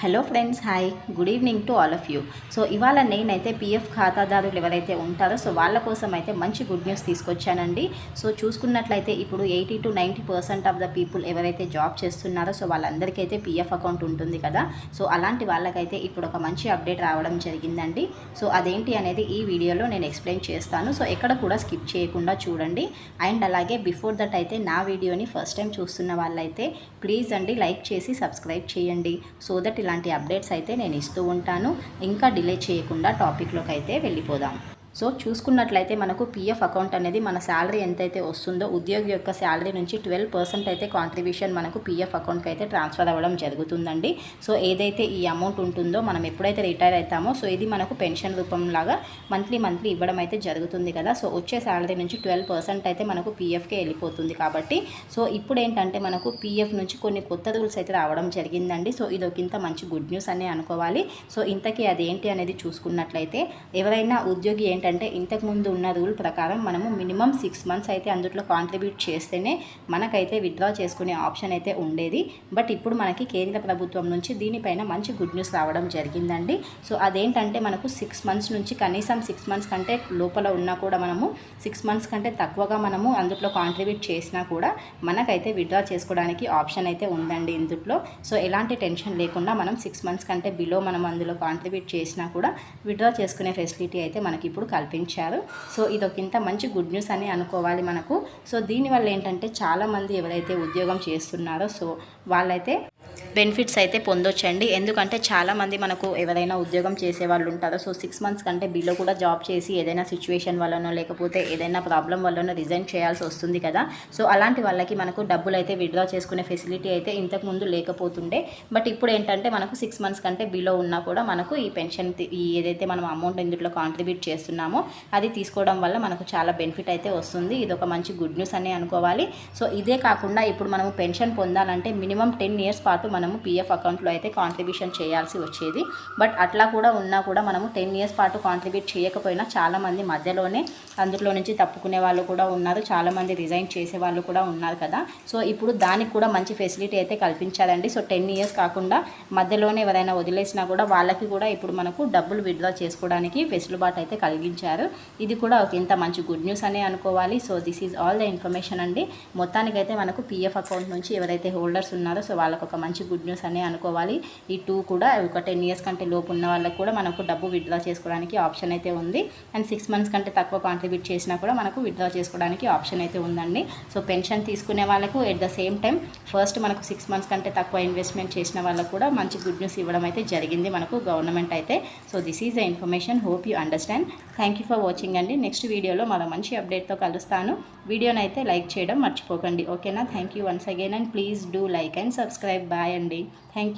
Hello friends hi good evening to all of you so ఇవాళ నేనైతే PF ఖాతాదారులు ఎవరైతే ఉంటారో సో వాళ్ళ కోసం అయితే మంచి గుడ్ న్యూస్ తీసుకొచ్చానండి. సో చూసుకున్నట్లయితే ఇప్పుడు eighty to ninety percent of the people ఎవరైతే జాబ్ చేస్తున్నారో సో వాళ్ళందరికీ అయితే పిఎఫ్ అకౌంట్ ఉంటుంది కదా. సో అలాంటి వాళ్ళకైతే ఇప్పుడు ఒక మంచి అప్డేట్ రావడం జరిగిందండి. సో అదేంటి అనేది ఈ వీడియోలో నేను ఎక్స్ప్లెయిన్ చేస్తాను. సో ఎక్కడ కూడా స్కిప్ చేయకుండా చూడండి. అండ్ అలాగే బిఫోర్ దట్ అయితే నా వీడియోని ఫస్ట్ టైం చూస్తున్న వాళ్ళైతే ప్లీజ్ అండి లైక్ చేసి సబ్స్క్రైబ్ చేయండి. సో దట్ ఇలాంటి అప్డేట్స్ అయితే నేను ఇస్తూ ఉంటాను. ఇంకా డిలే చేయకుండా టాపిక్లోకి అయితే వెళ్ళిపోదాం. సో చూసుకున్నట్లయితే మనకు పిఎఫ్ అకౌంట్ అనేది మన శాలరీ ఎంతైతే వస్తుందో ఉద్యోగి యొక్క శాలరీ నుంచి ట్వెల్వ్ పర్సెంట్ అయితే కాంట్రిబ్యూషన్ మనకు పిఎఫ్ అకౌంట్కి అయితే ట్రాన్స్ఫర్ అవ్వడం జరుగుతుందండి. సో ఏదైతే ఈ అమౌంట్ ఉంటుందో మనం ఎప్పుడైతే రిటైర్ అవుతామో సో ఇది మనకు పెన్షన్ రూపంలాగా మంత్లీ మంత్లీ ఇవ్వడం అయితే జరుగుతుంది కదా. సో వచ్చే శాలరీ నుంచి ట్వెల్వ్ పర్సెంట్ అయితే మనకు పిఎఫ్కే వెళ్ళిపోతుంది కాబట్టి సో ఇప్పుడు ఏంటంటే మనకు పిఎఫ్ నుంచి కొన్ని కొత్త రూల్స్ అయితే రావడం జరిగిందండి. సో ఇది ఒక ఇంత మంచి గుడ్ న్యూస్ అని అనుకోవాలి. సో ఇంతకీ అదేంటి అనేది చూసుకున్నట్లయితే ఎవరైనా ఉద్యోగి ఏంటంటే ఇంతకుముందు ఉన్న రూల్ ప్రకారం మనము మినిమం సిక్స్ మంత్స్ అయితే అందులో కాంట్రిబ్యూట్ చేస్తేనే మనకైతే విత్డ్రా చేసుకునే ఆప్షన్ అయితే ఉండేది. బట్ ఇప్పుడు మనకి కేంద్ర ప్రభుత్వం నుంచి దీనిపైన మంచి గుడ్ న్యూస్ రావడం జరిగిందండి. సో అదేంటంటే మనకు సిక్స్ మంత్స్ నుంచి కనీసం సిక్స్ మంత్స్ కంటే లోపల ఉన్నా కూడా మనము సిక్స్ మంత్స్ కంటే తక్కువగా మనము అందులో కాంట్రిబ్యూట్ చేసినా కూడా మనకైతే విత్డ్రా చేసుకోవడానికి ఆప్షన్ అయితే ఉందండి ఇందులో సో ఎలాంటి టెన్షన్ లేకుండా మనం సిక్స్ మంత్స్ కంటే బిలో మనం అందులో కాంట్రిబ్యూట్ చేసినా కూడా విత్డ్రా చేసుకునే ఫెసిలిటీ అయితే మనకి ఇప్పుడు కల్పించారు. సో ఇది ఒక ఇంత మంచి గుడ్ న్యూస్ అని అనుకోవాలి మనకు. సో దీనివల్ల ఏంటంటే చాలామంది ఎవరైతే ఉద్యోగం చేస్తున్నారో సో వాళ్ళైతే బెనిఫిట్స్ అయితే పొందొచ్చండి. ఎందుకంటే చాలామంది మనకు ఎవరైనా ఉద్యోగం చేసే వాళ్ళు ఉంటారో సో సిక్స్ మంత్స్ కంటే బిలో కూడా జాబ్ చేసి ఏదైనా సిచ్యువేషన్ వల్లనో లేకపోతే ఏదైనా ప్రాబ్లం వల్లనో రిజైన్ చేయాల్సి వస్తుంది కదా. సో అలాంటి వాళ్ళకి మనకు డబ్బులు అయితే విత్డ్రా చేసుకునే ఫెసిలిటీ అయితే ఇంతకుముందు లేకపోతుండే. బట్ ఇప్పుడు ఏంటంటే మనకు సిక్స్ మంత్స్ కంటే బిలో ఉన్నా కూడా మనకు ఈ పెన్షన్ ఈ ఏదైతే మనం అమౌంట్ ఇందులో కాంట్రిబ్యూట్ చేస్తున్నామో అది తీసుకోవడం వల్ల మనకు చాలా బెనిఫిట్ అయితే వస్తుంది. ఇది ఒక మంచి గుడ్ న్యూస్ అని అనుకోవాలి. సో ఇదే కాకుండా ఇప్పుడు మనము పెన్షన్ పొందాలంటే మినిమం టెన్ ఇయర్స్ పాటు మనము పిఎఫ్ అకౌంట్లో అయితే కాంట్రిబ్యూషన్ చేయాల్సి వచ్చేది. బట్ అట్లా కూడా ఉన్నా కూడా మనము టెన్ ఇయర్స్ పాటు కాంట్రిబ్యూట్ చేయకపోయినా చాలామంది మధ్యలోనే అందులో నుంచి తప్పుకునే వాళ్ళు కూడా ఉన్నారు. చాలామంది రిజైన్ చేసే వాళ్ళు కూడా ఉన్నారు కదా. సో ఇప్పుడు దానికి కూడా మంచి ఫెసిలిటీ అయితే కల్పించారండి. సో టెన్ ఇయర్స్ కాకుండా మధ్యలోనే ఎవరైనా వదిలేసినా కూడా వాళ్ళకి కూడా ఇప్పుడు మనకు డబ్బులు విత్డ్రా చేసుకోవడానికి వెసులుబాటు అయితే కలిగించారు. ఇది కూడా ఒక ఇంత మంచి గుడ్ న్యూస్ అనే అనుకోవాలి. So this is all the information అండి. మొత్తానికైతే మనకు పిఎఫ్ అకౌంట్ నుంచి ఎవరైతే హోల్డర్స్ ఉన్నారో సో వాళ్ళకి ఒక మంచి గుడ్ న్యూస్ అనే అనుకోవాలి. ఈ టూ కూడా ఒక టెన్ ఇయర్స్ కంటే లోపు ఉన్న వాళ్ళకు కూడా మనకు డబ్బు విత్డ్రా చేసుకోవడానికి ఆప్షన్ అయితే ఉంది. అండ్ సిక్స్ మంత్స్ కంటే తక్కువ కాంట్రిబ్యూట్ చేసినా కూడా మనకు విత్డ్రా చేసుకోవడానికి ఆప్షన్ అయితే ఉందండి. సో పెన్షన్ తీసుకునే వాళ్ళకు at the same time first మనకు సిక్స్ మంత్స్ కంటే తక్కువ ఇన్వెస్ట్మెంట్ చేసిన వాళ్ళకు కూడా మంచి గుడ్ న్యూస్ ఇవ్వడం అయితే జరిగింది మనకు గవర్నమెంట్ అయితే. So this is the information hope you understand thank you for watching అండి. నెక్స్ట్ వీడియోలో మరో మంచి అప్డేట్తో కలుస్తాను. వీడియోని అయితే లైక్ చేయడం మర్చిపోకండి. ఓకేనా thank you once again and please do like and subscribe bye అండి థ్యాంక్ యూ